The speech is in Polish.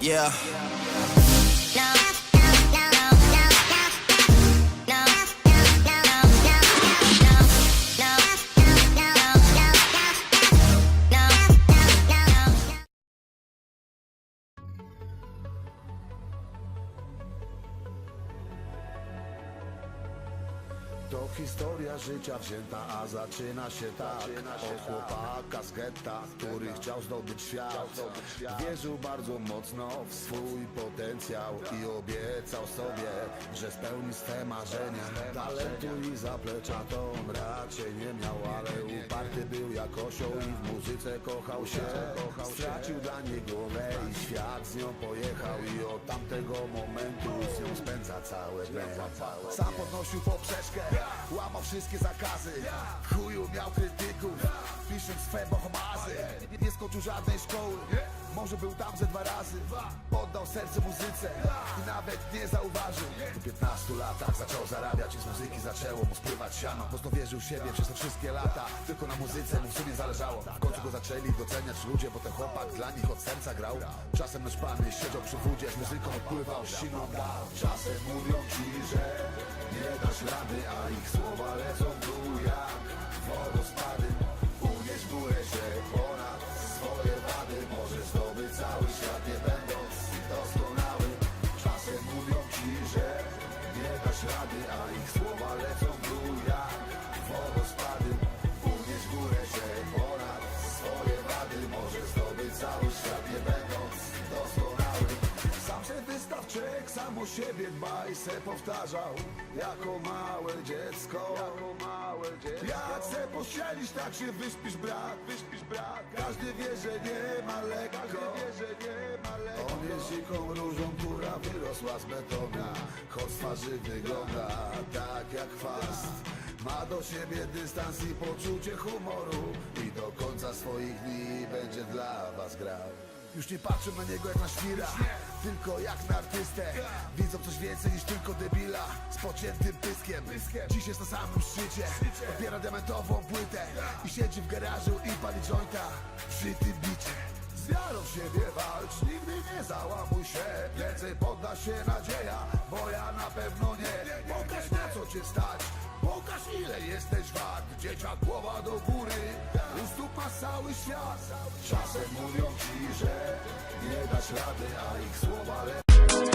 Yeah. To historia życia wzięta, a zaczyna się tak. Od chłopaka z getta, który chciał zdobyć świat. Wierzył bardzo mocno w swój potencjał I obiecał sobie, że spełni swe marzenia. Talentu i zaplecza to on raczej nie miał Ale jak osioł i w muzyce kochał się. Stracił dla niej głowę i świat z nią pojechał I od tamtego momentu z nią spędza całe dnie. Sam podnosił poprzeczkę, łamał wszystkie zakazy. W chuju miał krytyków, pisząc swe bohomazy. Nie skończył żadnej szkoły, może był tam ze dwa razy. Oddał serce muzyce i nawet nie zauważył. Po 15 latach zaczął zarabiać i z muzyki zaczęło mu spływać siano. Mocno wierzył w siebie przez te wszystkie lata Tylko na muzyce mu sumie zależało. W końcu go zaczęli doceniać ludzie, bo ten chłopak dla nich od serca grał. Czasem nasz siedział przy wódzie, z muzyką odpływał siną. Dał Czasem mówią ci, że nie dasz rady, a ich słowa lecą wystawczyk, sam o siebie dbaj se powtarzał Jako małe dziecko. Jako małe dziecko. Jak se pościelisz, tak się wyśpisz brat. Wyśpisz brat. Każdy wie, że nie ma lekko. Każdy wie, że nie ma lekko. On jest dziką różą, która wyrosła z betonu Choć twarzy wygląda tak jak chwast ma do siebie dystans i poczucie humoru. I do końca swoich dni będzie dla was grał już nie patrzę na niego jak na świra Tylko jak na artystę. Widzą coś więcej niż tylko debila Z pociętym pyskiem. Dziś jest na samym szczycie Odbiera diamentową płytę I siedzi w garażu i pali jointa Przy tym bicie. Z wiarą w siebie walcz, nigdy nie załamuj się. Więcej podda się nadzieja, bo ja na pewno nie. Pokaż na co cię stać, pokaż ile jesteś wart Dzieciak głowa do góry, cały świat. Czasem mówią ci, że nie dasz rady, a ich słowa le...